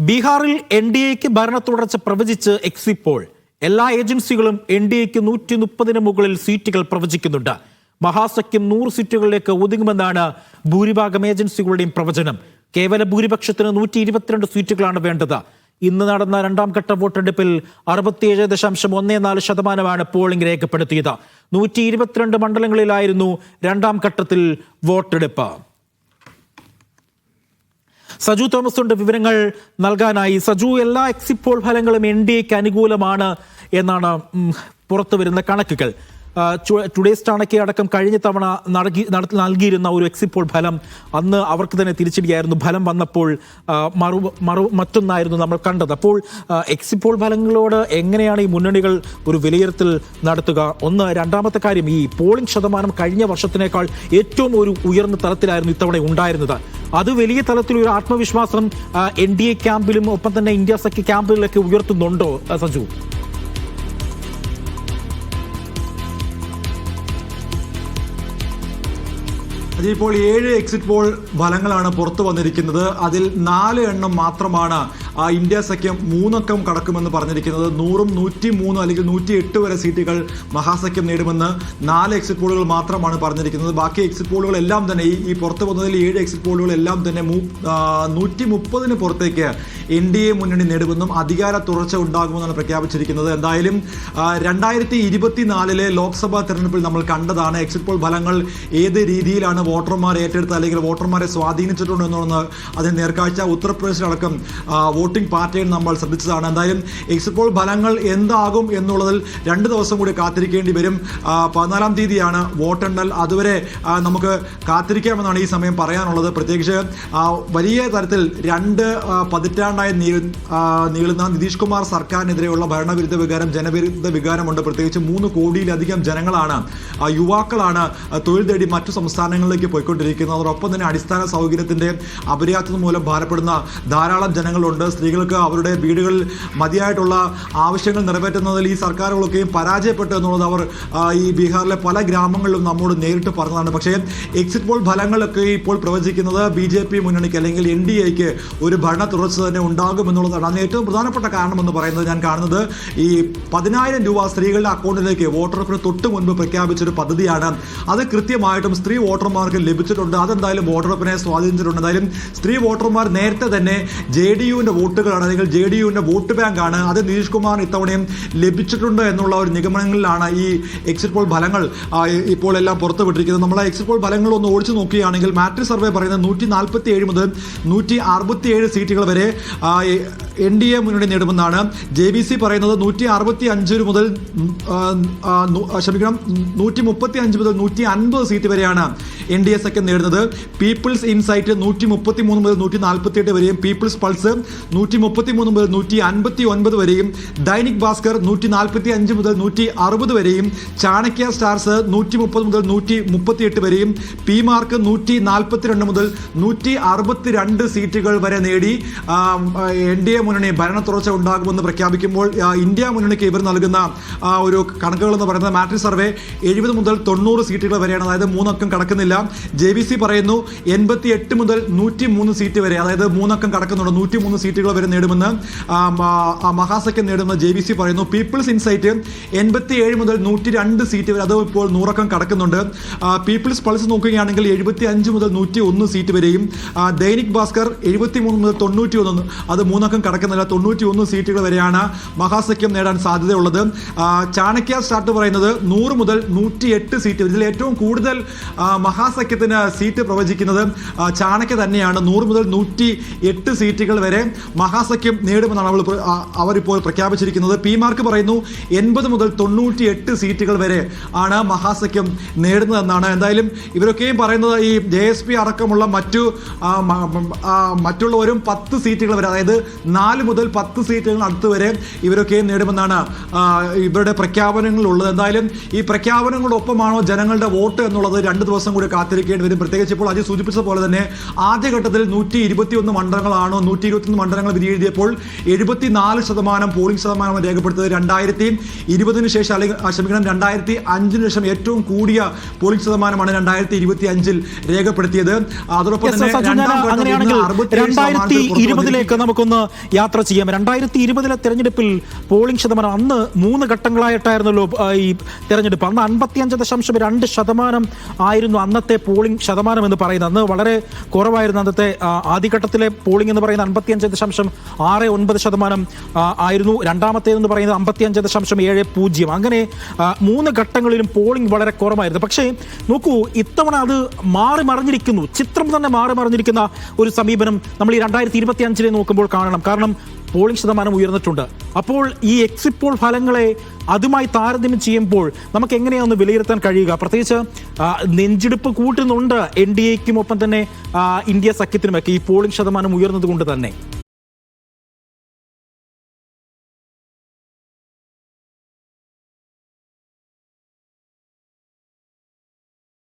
ബീഹാറിൽ N D എക്ക് ഭരണ തുടർച്ച പ്രവചിച്ച് എക്സിറ്റ് പോൾ എല്ലാ ഏജൻസികളും എൻ ഡി എക്ക് നൂറ്റി മുപ്പതിന് മുകളിൽ സീറ്റുകൾ പ്രവചിക്കുന്നുണ്ട്. മഹാസഖ്യം നൂറ് സീറ്റുകളിലേക്ക് ഒതുങ്ങുമെന്നാണ് ഭൂരിഭാഗം ഏജൻസികളുടെയും പ്രവചനം. കേവല ഭൂരിപക്ഷത്തിന് നൂറ്റി ഇരുപത്തിരണ്ട് സീറ്റുകളാണ് വേണ്ടത്. ഇന്ന് നടന്ന രണ്ടാം ഘട്ട വോട്ടെടുപ്പിൽ അറുപത്തിയേഴ് ദശാംശം ഒന്നേ നാല് ശതമാനമാണ് പോളിംഗ് രേഖപ്പെടുത്തിയത്. നൂറ്റി ഇരുപത്തിരണ്ട് മണ്ഡലങ്ങളിലായിരുന്നു രണ്ടാം ഘട്ടത്തിൽ വോട്ടെടുപ്പ്. സജു തോമസ് ഉണ്ട് വിവരങ്ങൾ നൽകാനായി. സജു എല്ലാ എക്സിറ്റ് പോൾ ഫലങ്ങളും എൻ ഡി എക്ക് അനുകൂലമാണ് എന്നാണ് പുറത്തു വരുന്ന കണക്കുകൾ. ടുഡേ സ്റ്റാണയ്ക്ക് അടക്കം കഴിഞ്ഞ തവണ നടത്തി നൽകിയിരുന്ന ഒരു എക്സിറ്റ് പോൾ ഫലം അന്ന് അവർക്ക് തന്നെ തിരിച്ചടിയായിരുന്നു. ഫലം വന്നപ്പോൾ മറു മറു മറ്റൊന്നായിരുന്നു നമ്മൾ കണ്ടത്. അപ്പോൾ എക്സിറ്റ് പോൾ ഫലങ്ങളോട് എങ്ങനെയാണ് ഈ മുന്നണികൾ ഒരു വിലയിരുത്തൽ നടത്തുക? ഒന്ന് രണ്ടാമത്തെ കാര്യം ഈ പോളിംഗ് ശതമാനം കഴിഞ്ഞ വർഷത്തിനേക്കാൾ ഏറ്റവും ഒരു ഉയർന്ന തലത്തിലായിരുന്നു ഇത്തവണ ഉണ്ടായിരുന്നത്. അത് വലിയ തലത്തിൽ ഒരു ആത്മവിശ്വാസം എൻ ഡി എ ക്യാമ്പിലും ഒപ്പം തന്നെ ഇന്ത്യ സഖ്യ ക്യാമ്പിലൊക്കെ ഉയർത്തുന്നുണ്ടോ സജു അതിപ്പോൾ ഏഴ് എക്സിറ്റ് പോൾ ഫലങ്ങളാണ് പുറത്തു വന്നിരിക്കുന്നത്. അതിൽ നാല് എണ്ണം മാത്രമാണ് ആ, ഇന്ത്യ സഖ്യം മൂന്നക്കം കടക്കുമെന്ന് പറഞ്ഞിരിക്കുന്നത് നൂറും നൂറ്റി മൂന്നും അല്ലെങ്കിൽ നൂറ്റി എട്ട് വരെ സീറ്റുകൾ മഹാസഖ്യം നേടുമെന്ന് നാല് എക്സിറ്റ് പോളുകൾ മാത്രമാണ് പറഞ്ഞിരിക്കുന്നത്. ബാക്കി എക്സിറ്റ് പോളുകൾ എല്ലാം തന്നെ ഈ പുറത്തു വന്നതിൽ ഏഴ് എക്സിറ്റ് പോളുകൾ എല്ലാം തന്നെ നൂറ്റി മുപ്പതിന് പുറത്തേക്ക് എൻ ഡി എ മുന്നണി നേടുമെന്നും അധികാര തുടർച്ച ഉണ്ടാകുമെന്നാണ് പ്രഖ്യാപിച്ചിരിക്കുന്നത്. എന്തായാലും രണ്ടായിരത്തി ഇരുപത്തിനാലിലെ ലോക്സഭാ തെരഞ്ഞെടുപ്പിൽ നമ്മൾ കണ്ടതാണ് എക്സിറ്റ് പോൾ ഫലങ്ങൾ ഏത് രീതിയിലാണ് വോട്ടർമാർ ഏറ്റെടുത്ത് അല്ലെങ്കിൽ വോട്ടർമാരെ സ്വാധീനിച്ചിട്ടുണ്ട് എന്നുള്ളത് അതിന് നേർക്കാഴ്ച ഉത്തർപ്രദേശിലടക്കം വോട്ടിംഗ് പാറ്റേൺ നമ്മൾ ശ്രദ്ധിച്ചതാണ്. എന്തായാലും എക്സിറ്റ് പോൾ ഫലങ്ങൾ എന്താകും എന്നുള്ളതിൽ രണ്ട് ദിവസം കൂടി കാത്തിരിക്കേണ്ടി വരും. പതിനാലാം തീയതിയാണ് വോട്ടെണ്ണൽ. അതുവരെ നമുക്ക് കാത്തിരിക്കാമെന്നാണ് ഈ സമയം പറയാനുള്ളത്. പ്രത്യേകിച്ച് വലിയ തരത്തിൽ രണ്ട് ആ, ആ, നീളുന്ന നിതീഷ് കുമാർ സർക്കാരിനെതിരെയുള്ള ഭരണവിരുദ്ധ വികാരം ജനവിരുദ്ധ വികാരമുണ്ട്. പ്രത്യേകിച്ച് മൂന്ന് കോടിയിലധികം ജനങ്ങളാണ് യുവാക്കളാണ് തൊഴിൽ തേടി മറ്റു സംസ്ഥാനങ്ങളിലേക്ക് പോയിക്കൊണ്ടിരിക്കുന്നത്. അതോടൊപ്പം തന്നെ അടിസ്ഥാന സൗകര്യത്തിന്റെ അപര്യാപ്തത മൂലം ഭാരപ്പെടുന്ന ധാരാളം ജനങ്ങളുണ്ട്. സ്ത്രീകൾക്ക് അവരുടെ വീടുകളിൽ മതിയായിട്ടുള്ള ആവശ്യങ്ങൾ നിറവേറ്റുന്നതിൽ ഈ സർക്കാരുകളൊക്കെയും പരാജയപ്പെട്ടു എന്നുള്ളത് അവർ ഈ ബീഹാറിലെ പല ഗ്രാമങ്ങളിലും നമ്മോട് നേരിട്ട് പറഞ്ഞതാണ്. പക്ഷേ എക്സിറ്റ് പോൾ ഫലങ്ങളൊക്കെ ഇപ്പോൾ പ്രവചിക്കുന്നത് ബി മുന്നണിക്ക് അല്ലെങ്കിൽ എൻ ഒരു ഭരണ തുടർച്ച തന്നെ ഉണ്ടാകുമെന്നുള്ളതാണ്. അതിന് ഏറ്റവും പ്രധാനപ്പെട്ട കാരണം എന്ന് പറയുന്നത് ഞാൻ കാണുന്നത് ഈ പതിനായിരം രൂപ സ്ത്രീകളുടെ അക്കൗണ്ടിലേക്ക് വോട്ടർപ്പിന് തൊട്ട് മുൻപ് പ്രഖ്യാപിച്ചൊരു പദ്ധതിയാണ്. അത് കൃത്യമായിട്ടും സ്ത്രീ വോട്ടർമാർക്ക് ലഭിച്ചിട്ടുണ്ട്. അതെന്തായാലും വോട്ടർപ്പിനെ സ്വാധീനിച്ചിട്ടുണ്ട്. എന്തായാലും സ്ത്രീ വോട്ടർമാർ നേരത്തെ തന്നെ ജെ ഡി യുവിന്റെ വോട്ടുകളാണ് അല്ലെങ്കിൽ ജെ ഡി യുവിന്റെ വോട്ട് ബാങ്കാണ് അത് നിതീഷ് കുമാർ ഇത്തവണയും ലഭിച്ചിട്ടുണ്ട് എന്നുള്ള ഒരു നിഗമനങ്ങളിലാണ് ഈ എക്സിറ്റ് പോൾ ഫലങ്ങൾ ഇപ്പോൾ എല്ലാം പുറത്തുവിട്ടിരിക്കുന്നത്. നമ്മൾ എക്സിറ്റ് പോൾ ഫലങ്ങൾ ഒന്ന് ഓടിച്ചു നോക്കുകയാണെങ്കിൽ മാട്രിക് സർവേ പറയുന്നത് നൂറ്റി നാൽപ്പത്തി ഏഴ് മുതൽ നൂറ്റി അറുപത്തി ഏഴ് സീറ്റുകൾ വരെ എൻ ഡി എ മുന്നണി നേടുമെന്നാണ്. ജെ ബി സി പറയുന്നത് നൂറ്റി അറുപത്തി അഞ്ച് മുതൽ ക്ഷമിക്കണം നൂറ്റി മുപ്പത്തി അഞ്ച് മുതൽ നൂറ്റി അൻപത് സീറ്റ് വരെയാണ് എൻ ഡി എ സഖ്യം നേടുന്നത്. പീപ്പിൾസ് ഇൻസൈറ്റ് നൂറ്റി മുപ്പത്തി മൂന്ന് മുതൽ നൂറ്റി നാൽപ്പത്തി എട്ട് വരെയും പീപ്പിൾസ് പൾസ് നൂറ്റി മുപ്പത്തി മൂന്ന് മുതൽ നൂറ്റി അൻപത്തി ഒൻപത് വരെയും ദൈനിക് ഭാസ്കർ നൂറ്റി നാൽപ്പത്തി അഞ്ച് മുതൽ നൂറ്റി അറുപത് വരെയും ചാണക്യ സ്റ്റാർസ് നൂറ്റി മുപ്പത് മുതൽ നൂറ്റി മുപ്പത്തി എട്ട് വരെയും പി മാർക്ക് നൂറ്റി നാൽപ്പത്തിരണ്ട് മുതൽ നൂറ്റി അറുപത്തിരണ്ട് സീറ്റുകൾ വരെ നേടി. എൻ ഡി എ മുന്നണി ഭരണ തുടർച്ച ഉണ്ടാകുമെന്ന് പ്രഖ്യാപിക്കുമ്പോൾ ഇന്ത്യ മുന്നണിക്ക് ഇവർ നൽകുന്ന ആ, ഒരു കണക്കുകൾ എന്ന് പറയുന്നത് മാട്രിക് സർവേ എഴുപത് മുതൽ തൊണ്ണൂറ് സീറ്റുകൾ വരെയാണ്. അതായത് മൂന്നക്കം കടക്കുന്നില്ല. ജെ ബി സി പറയുന്നു എൺപത്തി എട്ട് മുതൽ നൂറ്റി മൂന്ന് സീറ്റ് വരെ അതായത് മൂന്നക്കം കടക്കുന്നുണ്ട്. നൂറ്റി മൂന്ന് സീറ്റുകൾ വരെ നേടുമെന്ന് മഹാസഖ്യം നേടുന്ന ജെ ബി സി പറയുന്നു. പീപ്പിൾസ് ഇൻസൈറ്റ് എൺപത്തി ഏഴ് മുതൽ നൂറ്റി രണ്ട് സീറ്റ് വരെ അത് ഇപ്പോൾ നൂറക്കം കടക്കുന്നുണ്ട്. പീപ്പിൾസ് പൾസ് നോക്കുകയാണെങ്കിൽ എഴുപത്തി അഞ്ച് മുതൽ നൂറ്റി ഒന്ന് സീറ്റ് വരെയും ദൈനിക് ഭാസ്കർ എഴുപത്തി മൂന്ന് മുതൽ തൊണ്ണൂറ്റി ഒന്ന് അത് മൂന്നക്കം കടക്കുന്നില്ല തൊണ്ണൂറ്റി ഒന്ന് സീറ്റുകൾ വരെയാണ് മഹാസഖ്യം നേടാൻ സാധ്യതയുള്ളത്. ചാണക്യ സ്റ്റാർട്ട് പറയുന്നത് നൂറ് മുതൽ നൂറ്റി എട്ട് സീറ്റ്. ഇതിൽ ഏറ്റവും കൂടുതൽ മഹാസഖ്യത്തിന് സീറ്റ് പ്രവചിക്കുന്നത് ചാണക്യ തന്നെയാണ്. നൂറ് മുതൽ നൂറ്റി എട്ട് സീറ്റുകൾ വരെ മഹാസഖ്യം നേടുമെന്നാണ് അവൾ അവരിപ്പോൾ പ്രഖ്യാപിച്ചിരിക്കുന്നത്. പി മാർക്ക് പറയുന്നു എൺപത് മുതൽ തൊണ്ണൂറ്റി എട്ട് സീറ്റുകൾ വരെ ആണ് മഹാസഖ്യം നേടുന്നതെന്നാണ്. എന്തായാലും ഇവരൊക്കെയും പറയുന്നത് ഈ ജെ എസ് പി അടക്കമുള്ള മറ്റു മറ്റുള്ളവരും പത്ത് സീറ്റുകൾ വരെ അതായത് നാല് മുതൽ പത്ത് സീറ്റുകൾ അടുത്ത് വരെ ഇവരൊക്കെ നേടുമെന്നാണ് ഇവരുടെ പ്രഖ്യാപനങ്ങളുള്ളത് എന്തായാലും ഈ പ്രഖ്യാപനങ്ങളോടൊപ്പമാണോ ജനങ്ങളുടെ വോട്ട് എന്നുള്ളത് രണ്ട് ദിവസം കൂടി കാത്തിരിക്കേണ്ടി വരും. പ്രത്യേകിച്ച് ഇപ്പോൾ അജി സൂചിപ്പിച്ച പോലെ തന്നെ ആദ്യഘട്ടത്തിൽ നൂറ്റി ഇരുപത്തിയൊന്ന് മണ്ഡലങ്ങളാണോ നൂറ്റി ഇരുപത്തിയൊന്ന് മണ്ഡലങ്ങൾ വിധിയെഴുതിയപ്പോൾ എഴുപത്തിനാല് ശതമാനം പോളിംഗ് ശതമാനം രേഖപ്പെടുത്തിയത്. രണ്ടായിരത്തി ഇരുപതിന് ശേഷം അല്ലെങ്കിൽ ക്ഷമിക്കണം രണ്ടായിരത്തി അഞ്ചിന് ശേഷം ഏറ്റവും കൂടിയ പോളിംഗ് ശതമാനമാണ് രണ്ടായിരത്തി ഇരുപത്തി അഞ്ചിൽ രേഖപ്പെടുത്തിയത് അതോടൊപ്പം തന്നെ രണ്ടാം ഘട്ടം അങ്ങനെയാണെങ്കിൽ ഇന്ന് 67 രണ്ടായിരത്തി ശതമാനത്തിൽ പുറത്തു ഇരുപതിലേക്ക് നമുക്കൊന്ന് യാത്ര ചെയ്യാം. രണ്ടായിരത്തി ഇരുപതിലെ തെരഞ്ഞെടുപ്പിൽ പോളിംഗ് ശതമാനം അന്ന് മൂന്ന് ഘട്ടങ്ങളായിട്ടായിരുന്നല്ലോ ഈ തെരഞ്ഞെടുപ്പ്. അന്ന് അൻപത്തിയഞ്ച് ദശാംശം രണ്ട് ശതമാനം ആയിരുന്നു അന്നത്തെ പോളിംഗ് ശതമാനം എന്ന് പറയുന്നത്. അന്ന് വളരെ കുറവായിരുന്നു അന്നത്തെ ആദ്യഘട്ടത്തിലെ പോളിംഗ് എന്ന് പറയുന്നത് അൻപത്തിയഞ്ച് ദശാംശം ആറ് ഒൻപത് ശതമാനം ആയിരുന്നു ആയിരുന്നു. രണ്ടാമത്തേതെന്ന് പറയുന്നത് അമ്പത്തിയഞ്ച് ദശാംശം ഏഴ് പൂജ്യം. അങ്ങനെ മൂന്ന് ഘട്ടങ്ങളിലും പോളിംഗ് വളരെ കുറവായിരുന്നു പക്ഷേ നോക്കൂ ഇത്തവണ അത് മാറി മറിഞ്ഞിരിക്കുന്നു ചിത്രം തന്നെ മാറി മറിഞ്ഞിരിക്കുന്ന ഒരു സമീപനം നമ്മൾ ഈ രണ്ടായിരത്തി ഇരുപത്തി അഞ്ചിലെ നോക്കുമ്പോൾ കാണണം. കാരണം പോളിംഗ് ശതമാനം ഉയർന്നിട്ടുണ്ട്. അപ്പോൾ ഈ എക്സിറ്റ് പോൾ ഫലങ്ങളെ അതുമായി താരതമ്യം ചെയ്യുമ്പോൾ നമുക്ക് എങ്ങനെയാണ് ഒന്ന് വിലയിരുത്താൻ കഴിയുക? പ്രത്യേകിച്ച് നെഞ്ചിടിപ്പ് കൂട്ടുന്നുണ്ട് എൻ ഡി എക്കും ഒപ്പം തന്നെ ഇന്ത്യ സഖ്യത്തിനുമൊക്കെ ഈ പോളിംഗ് ശതമാനം ഉയർന്നതുകൊണ്ട് തന്നെ.